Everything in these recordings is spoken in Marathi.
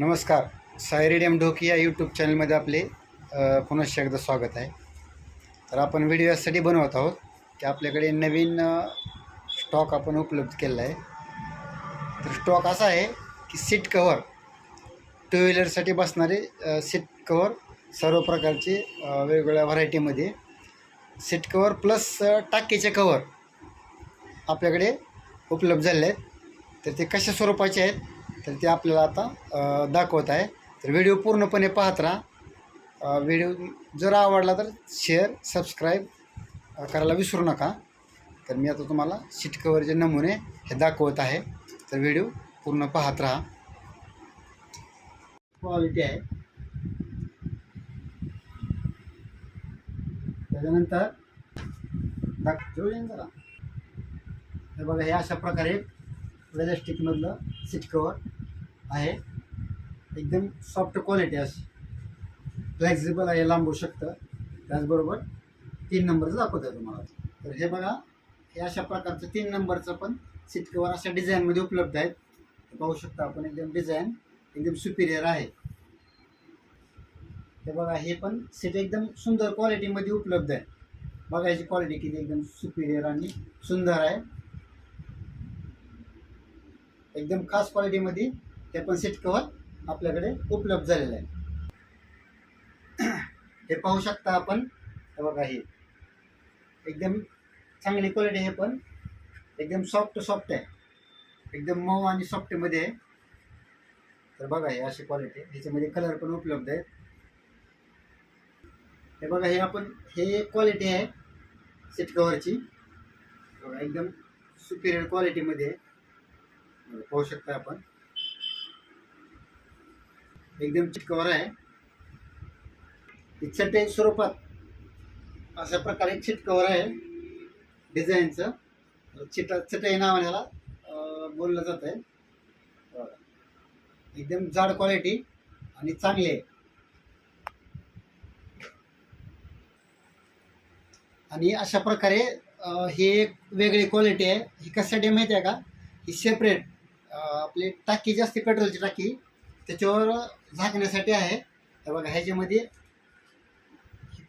नमस्कार. सायरेडियम ढोकी या यूट्यूब चॅनलमध्ये आपले पुनश्च एकदा स्वागत आहे. तर आपण व्हिडिओ यासाठी बनवत आहोत की आपल्याकडे नवीन स्टॉक आपण उपलब्ध केलेला आहे. तर स्टॉक असा आहे की सीट कवर टू व्हीलरसाठी बसणारे सीट कवर सर्व प्रकारचे वेगवेगळ्या व्हरायटीमध्ये सीट कवर प्लस टाकीचे कवर आपल्याकडे उपलब्ध झालेले आहेत. तर ते कशा स्वरूपाचे आहेत? तर ते आपल्याला आता दाखवत आहे. तर व्हिडिओ पूर्णपणे पाहत राहा. व्हिडिओ जर आवडला तर शेअर सबस्क्राईब करायला विसरू नका. तर मी आता तुम्हाला सीट कवरचे नमुने हे दाखवत आहे तर व्हिडिओ पूर्ण पाहत राहा. क्वालिटी आहे. त्याच्यानंतर जरा. हे बघा हे अशा प्रकारे प्लॅस्टिकमधलं सीट कवर आहे. एकदम सॉफ्ट क्वालिटी अशी. फ्लेक्झिबल आहे लांबू शकतं. त्याचबरोबर तीन नंबरचं दाखवतं आहे तुम्हाला. तर हे बघा हे अशा प्रकारचं तीन नंबरचं पण सिटकवर अशा डिझाईनमध्ये उपलब्ध आहेत. पाहू शकता आपण एकदम डिझाईन एकदम सुपिरियर आहे. हे बघा हे पण सीट एकदम सुंदर क्वालिटीमध्ये उपलब्ध आहे. बघा याची क्वालिटी किती एकदम सुपिरियर आणि सुंदर आहे. एकदम खास क्वालिटीमध्ये ते पण सीट कवर आपल्याकडे उपलब्ध झालेलं आहे. हे पाहू शकता आपण. हे बघा हे. एकदम चांगली क्वालिटी हे पण. एकदम सॉफ्ट सॉफ्ट आहे. एकदम मऊ आणि सॉफ्टमध्ये आहे. तर बघा हे अशी क्वालिटी ह्याच्यामध्ये कलर पण उपलब्ध आहेत. हे बघा हे आपण हे क्वालिटी आहे सीट कवरची बघा एकदम सुपिरियर क्वालिटीमध्ये पाहू शकता आपण. एकदम चिटकवर आहे. ही चटई स्वरूपात अशा प्रकारे चिटकवर आहे. डिझाईनचं. चिट चटई नावाने याला बोललं जात आहे. एकदम जाड क्वालिटी आणि चांगली आहे. आणि अशा प्रकारे ही एक वेगळी क्वालिटी आहे. ही कशासाठी माहिती आहे का? ही सेपरेट आपली टाकी जी असते पेट्रोलची टाकी त्याच्यावर झाकण्यासाठी आहे. तर बघा ह्याच्यामध्ये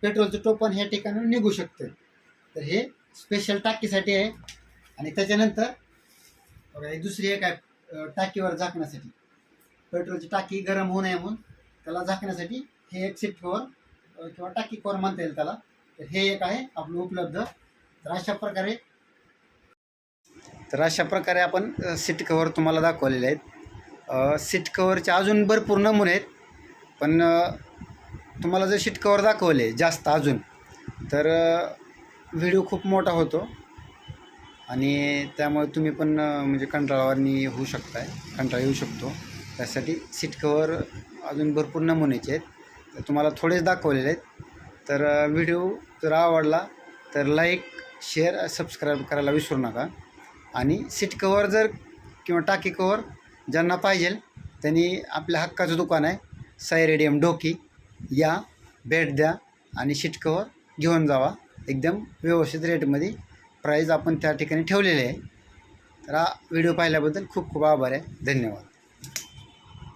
पेट्रोलचं टोपण ह्या ठिकाणी निघू शकतं. तर हे स्पेशल टाकीसाठी आहे. आणि त्याच्यानंतर बघा दुसरी एक आहे टाकीवर झाकण्यासाठी. पेट्रोलची टाकी गरम होऊ नये म्हणून त्याला झाकण्यासाठी हे एक सीट किंवा टाकी कोर म्हणता येईल त्याला. तर हे एक आहे आपलं उपलब्ध. तर अशा प्रकारे तर अशा प्रकारे आपण सीट कवर तुम्हाला दाखवलेले आहेत. सीट कवरचे अजून भरपूर नमुने आहेत. पण तुम्हाला जर सीट कवर दाखवले जास्त अजून तर व्हिडिओ खूप मोठा होतो. आणि त्यामुळे तुम्ही पण म्हणजे कंटाळावानी होऊ शकताय कंटाळा येऊ शकतो. त्यासाठी सीट कवर अजून भरपूर नमुनेचे आहेत. तर तुम्हाला थोडेच दाखवलेले आहेत. तर व्हिडिओ जर आवडला तर लाईक शेअर सबस्क्राईब करायला विसरू नका. आणि सीट कवर जर किंवा टाकी कवर ज्यांना पाहिजे त्यांनी आपल्या हक्काचं दुकान आहे साई रेडियम डोकी या भेट द्या आणि शिटकवर घेऊन जावा. एकदम व्यवस्थित रेटमध्ये प्राईज आपण त्या ठिकाणी ठेवलेले आहे. तर हा व्हिडिओ पाहिल्याबद्दल खूप खूप आभार आहे. धन्यवाद.